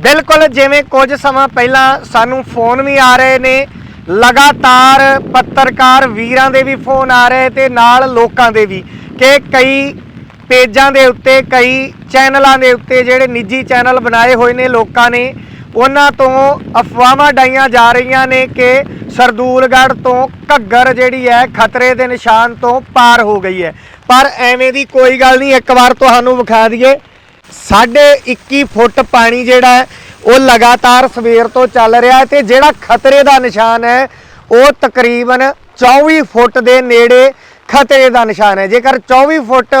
ਬਿਲਕੁਲ ਜਿਵੇਂ ਕੁਝ ਸਮਾਂ ਪਹਿਲਾਂ ਸਾਨੂੰ ਫੋਨ ਵੀ ਆ ਰਹੇ ਨੇ, ਲਗਾਤਾਰ ਪੱਤਰਕਾਰ ਵੀਰਾਂ ਦੇ ਵੀ ਫੋਨ ਆ ਰਹੇ ਤੇ ਨਾਲ ਲੋਕਾਂ ਦੇ ਵੀ ਕਿ ਕਈ ਪੇਜਾਂ ਦੇ ਉੱਤੇ, ਕਈ ਚੈਨਲਾਂ ਦੇ ਉੱਤੇ ਜਿਹੜੇ ਨਿੱਜੀ ਚੈਨਲ ਬਣਾਏ ਹੋਏ ਨੇ ਲੋਕਾਂ ਨੇ, ਉਹਨਾਂ ਤੋਂ ਅਫਵਾਹਾਂ ਡਾਈਆਂ ਜਾ ਰਹੀਆਂ ਨੇ ਕਿ ਸਰਦੂਲਗੜ੍ਹ ਤੋਂ ਘੱਗਰ ਜਿਹੜੀ ਹੈ ਖਤਰੇ ਦੇ ਨਿਸ਼ਾਨ ਤੋਂ ਪਾਰ ਹੋ ਗਈ ਹੈ। ਪਰ ਐਵੇਂ ਦੀ ਕੋਈ ਗੱਲ ਨਹੀਂ, ਇੱਕ ਵਾਰ ਤੁਹਾਨੂੰ ਵਿਖਾ ਦਈਏ। 21 ਫੁੱਟ ਪਾਣੀ ਜਿਹੜਾ ਹੈ, ਉਹ ਲਗਾਤਾਰ ਸਵੇਰ ਤੋਂ ਚੱਲ ਰਿਹਾ ਹੈ ਤੇ ਜਿਹੜਾ ਖਤਰੇ ਦਾ ਨਿਸ਼ਾਨ ਹੈ, ਉਹ ਤਕਰੀਬਨ 24 ਫੁੱਟ ਦੇ ਨੇੜੇ ਖਤਰੇ ਦਾ ਨਿਸ਼ਾਨ ਹੈ। ਜੇਕਰ 24 ਫੁੱਟ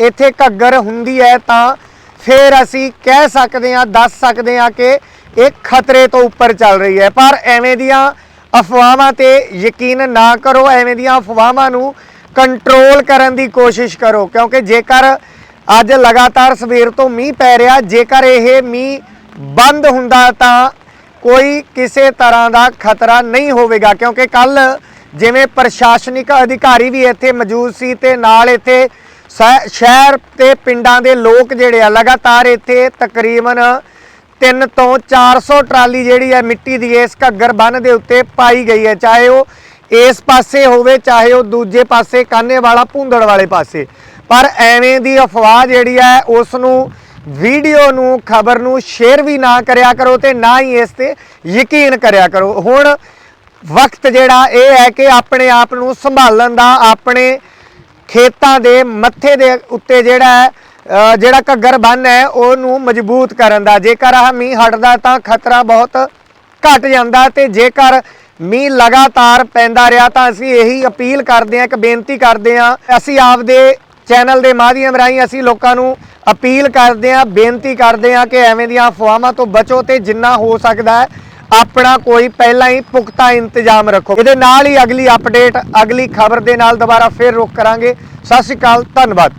ਇੱਥੇ ਘੱਗਰ ਹੁੰਦੀ ਹੈ ਤਾਂ ਫਿਰ ਅਸੀਂ ਕਹਿ ਸਕਦੇ ਹਾਂ, ਦੱਸ ਸਕਦੇ ਹਾਂ ਕਿ ਇਹ ਖਤਰੇ ਤੋਂ ਉੱਪਰ ਚੱਲ ਰਹੀ ਹੈ। ਪਰ ਐਵੇਂ ਦੀਆਂ ਅਫਵਾਹਾਂ ਤੇ ਯਕੀਨ ਨਾ ਕਰੋ, ਐਵੇਂ ਦੀਆਂ ਅਫਵਾਹਾਂ ਨੂੰ ਕੰਟਰੋਲ ਕਰਨ ਦੀ ਕੋਸ਼ਿਸ਼ ਕਰੋ, ਕਿਉਂਕਿ ਜੇਕਰ ਅੱਜ ਲਗਾਤਾਰ ਸਵੇਰ ਤੋਂ ਮੀਂਹ ਪੈ ਰਿਹਾ। ਜੇਕਰ ਇਹ ਮੀਂਹ ਬੰਦ ਹੁੰਦਾ ਤਾਂ ਕੋਈ ਕਿਸੇ ਤਰ੍ਹਾਂ ਦਾ ਖਤਰਾ ਨਹੀਂ ਹੋਵੇਗਾ, ਕਿਉਂਕਿ ਕੱਲ ਜਿਵੇਂ ਪ੍ਰਸ਼ਾਸਨਿਕ ਅਧਿਕਾਰੀ ਵੀ ਇੱਥੇ ਮੌਜੂਦ ਸੀ ਤੇ ਨਾਲ ਇੱਥੇ ਸ- ਸ਼ਹਿਰ ਤੇ ਪਿੰਡਾਂ ਦੇ ਲੋਕ ਜਿਹੜੇ ਆ, ਲਗਾਤਾਰ ਇੱਥੇ ਤਕਰੀਬਨ 3 ਤੋਂ 400 ਟਰਾਲੀ ਜਿਹੜੀ ਹੈ ਮਿੱਟੀ ਦੀ ਇਸ ਘੱਗਰ ਬੰਨ ਦੇ ਉੱਤੇ ਪਾਈ ਗਈ ਹੈ। ਚਾਹੇ ਉਹ ਇਸ ਪਾਸੇ ਹੋਵੇ, ਚਾਹੇ ਉਹ ਦੂਜੇ ਪਾਸੇ ਕਾਨੇ ਵਾਲਾ ਭੁੰਦੜ ਵਾਲੇ ਪਾਸੇ। ਪਰ ਐਵੇਂ ਦੀ ਅਫਵਾਹ ਜਿਹੜੀ ਹੈ ਉਸ ਨੂੰ ਵੀਡੀਓ ਨੂੰ, ਖਬਰ ਨੂੰ ਸ਼ੇਅਰ ਵੀ ਨਾ ਕਰਿਆ ਕਰੋ ਤੇ ਨਾ ਹੀ ਇਸ ਤੇ ਯਕੀਨ ਕਰਿਆ ਕਰੋ। ਹੁਣ ਵਕਤ ਜਿਹੜਾ ਇਹ ਹੈ ਕਿ ਆਪਣੇ ਆਪ ਨੂੰ ਸੰਭਾਲਣ ਦਾ, ਆਪਣੇ ਖੇਤਾਂ ਦੇ ਮੱਥੇ ਦੇ ਉੱਤੇ ਜਿਹੜਾ ਹੈ ਜਿਹੜਾ ਘੱਗਰ ਬੰਨ ਹੈ, ਉਹਨੂੰ ਮਜ਼ਬੂਤ ਕਰਨ ਦਾ। ਜੇਕਰ ਆਹ ਮੀਂਹ ਹਟਦਾ ਤਾਂ ਖਤਰਾ ਬਹੁਤ ਘਟ ਜਾਂਦਾ ਤੇ ਜੇਕਰ ਮੀਂਹ ਲਗਾਤਾਰ ਪੈਂਦਾ ਰਿਹਾ ਤਾਂ ਅਸੀਂ ਇਹੀ ਅਪੀਲ ਕਰਦੇ ਹਾਂ, ਇੱਕ ਬੇਨਤੀ ਕਰਦੇ ਹਾਂ, ਅਸੀਂ ਆਪਦੇ ਚੈਨਲ ਦੇ ਮਾਧਿਅਮ ਰਾਹੀਂ ਅਸੀਂ ਲੋਕਾਂ ਨੂੰ ਅਪੀਲ ਕਰਦੇ ਹਾਂ, ਬੇਨਤੀ ਕਰਦੇ ਹਾਂ ਕਿ ਐਵੇਂ ਦੀਆਂ ਅਫਵਾਹਾਂ ਤੋਂ ਬਚੋ ਤੇ ਜਿੰਨਾ ਹੋ ਸਕਦਾ ਹੈ, ਆਪਣਾ ਕੋਈ ਪਹਿਲਾਂ ਹੀ ਪੁਖਤਾ ਇੰਤਜ਼ਾਮ ਰੱਖੋ। ਇਹਦੇ ਨਾਲ ਹੀ ਅਗਲੀ ਅਪਡੇਟ ਅਗਲੀ ਖਬਰ ਦੇ ਨਾਲ ਦੁਬਾਰਾ ਫੇਰ ਰੁਕ ਕਰਾਂਗੇ। ਸਤਿ ਸ਼੍ਰੀ ਅਕਾਲ, ਧੰਨਵਾਦ।